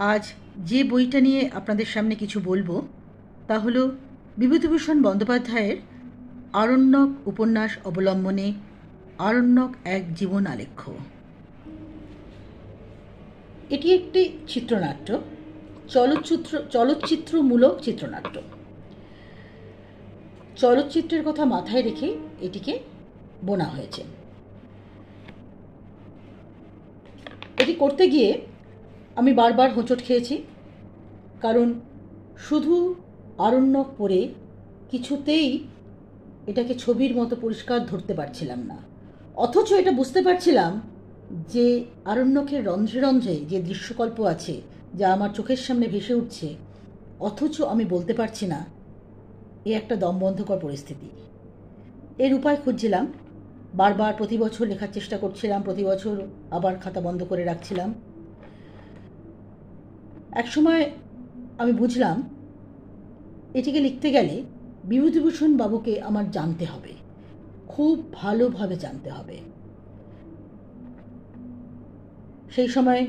আজ যে বইটা নিয়ে আপনাদের সামনে কিছু বলব, তা হলো বিভূতিভূষণ বন্দ্যোপাধ্যায়ের আরণ্যক উপন্যাস অবলম্বনে আরণ্যক এক জীবন আলেখ্য। এটি একটি চিত্রনাট্য, চলচ্চিত্র, চলচ্চিত্রমূলক চিত্রনাট্য। চলচ্চিত্রের কথা মাথায় রেখে এটিকে বোনা হয়েছে। এটি করতে গিয়ে আমি বারবার হোঁচট খেয়েছি, কারণ শুধু আরণ্যক পরে কিছুতেই এটাকে ছবির মতো পরিষ্কার ধরতে পারছিলাম না। অথচ এটা বুঝতে পারছিলাম যে আরণ্যকের রন্ধ্রে রন্ধ্রে যে দৃশ্যকল্প আছে, যা আমার চোখের সামনে ভেসে উঠছে, অথচ আমি বলতে পারছি না, এ একটা দমবন্ধকর পরিস্থিতি। এর উপায় খুঁজছিলাম, বারবার প্রতি বছর লেখার চেষ্টা করছিলাম, প্রতি বছর আবার খাতা বন্ধ করে রাখছিলাম। একসময় আমি বুঝলাম, এটিকে লিখতে গেলে বিভূতিভূষণ বাবুকে আমার জানতে হবে। খুব ভালোভাবে জানতে হবে। সেই সময়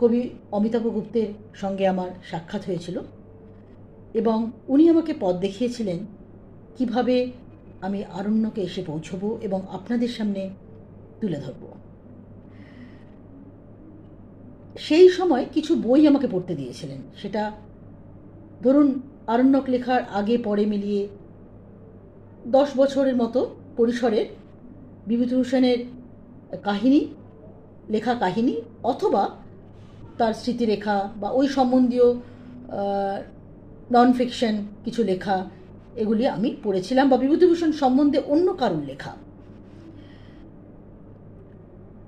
কবি অমিতাভ গুপ্তের সঙ্গে আমার সাক্ষাৎ হয়েছিল এবং উনি আমাকে পথ দেখিয়েছিলেন কীভাবে আমি আরণ্যকে এসে পৌঁছবো এবং আপনাদের সামনে তুলে ধরব। সেই সময় কিছু বই আমাকে পড়তে দিয়েছিলেন। সেটা ধরুন আরণ্যক লেখার আগে পরে মিলিয়ে দশ বছরের মতো পরিসরের বিভূতিভূষণের কাহিনী, লেখা কাহিনী অথবা তার স্মৃতিরেখা বা ওই সম্বন্ধীয় নন ফিকশন কিছু লেখা এগুলি আমি পড়েছিলাম বা বিভূতিভূষণ সম্বন্ধে অন্য কারুর লেখা।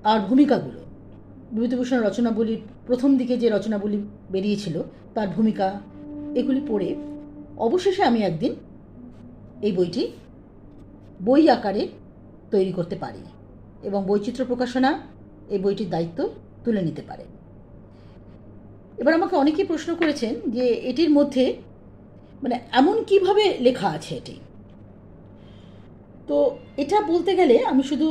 আর ভূমিকাগুলো। বিভূতিভূষণ রচনাবলীর প্রথম দিকে যে রচনাবলী বেরিয়েছিল, তার ভূমিকা এগুলি পড়ে অবশেষে আমি একদিন এই বইটি বই আকারে তৈরি করতে পারি এবং বৈচিত্র্য প্রকাশনা এই বইটির দায়িত্ব তুলে নিতে পারে। এবার আমাকে অনেকেই প্রশ্ন করেছেন যে এটির মধ্যে মানে এমন কীভাবে লেখা আছে এটি? তো এটা বলতে গেলে আমি শুধু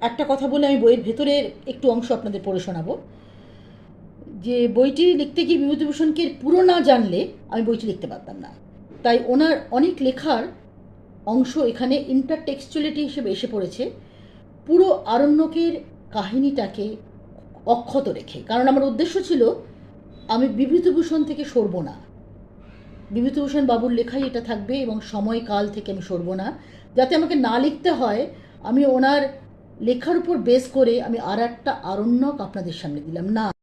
একটা কথা বলে আমি বইয়ের ভেতরের একটু অংশ আপনাদের পড়ে শোনাবো। যে বইটি লিখতে গিয়ে বিভূতিভূষণকে পুরো না জানলে আমি বইটি লিখতে পারতাম না। তাই ওনার অনেক লেখার অংশ এখানে ইন্টারটেক্সচুয়ালিটি হিসেবে এসে পড়েছে। পুরো আরণ্যকের কাহিনীটাকে অক্ষত রেখে। কারণ আমার উদ্দেশ্য ছিল, আমি বিভূতিভূষণ থেকে সরব না। বিভূতিভূষণ বাবুর লেখাই এটা থাকবে এবং সময়কাল থেকে আমি সরব না। যাতে আমাকে না লিখতে হয়, আমি ওনার লেখার উপর বেস করে আমি আর একটা আরণ্যক আপনাদের সামনে দিলাম। না।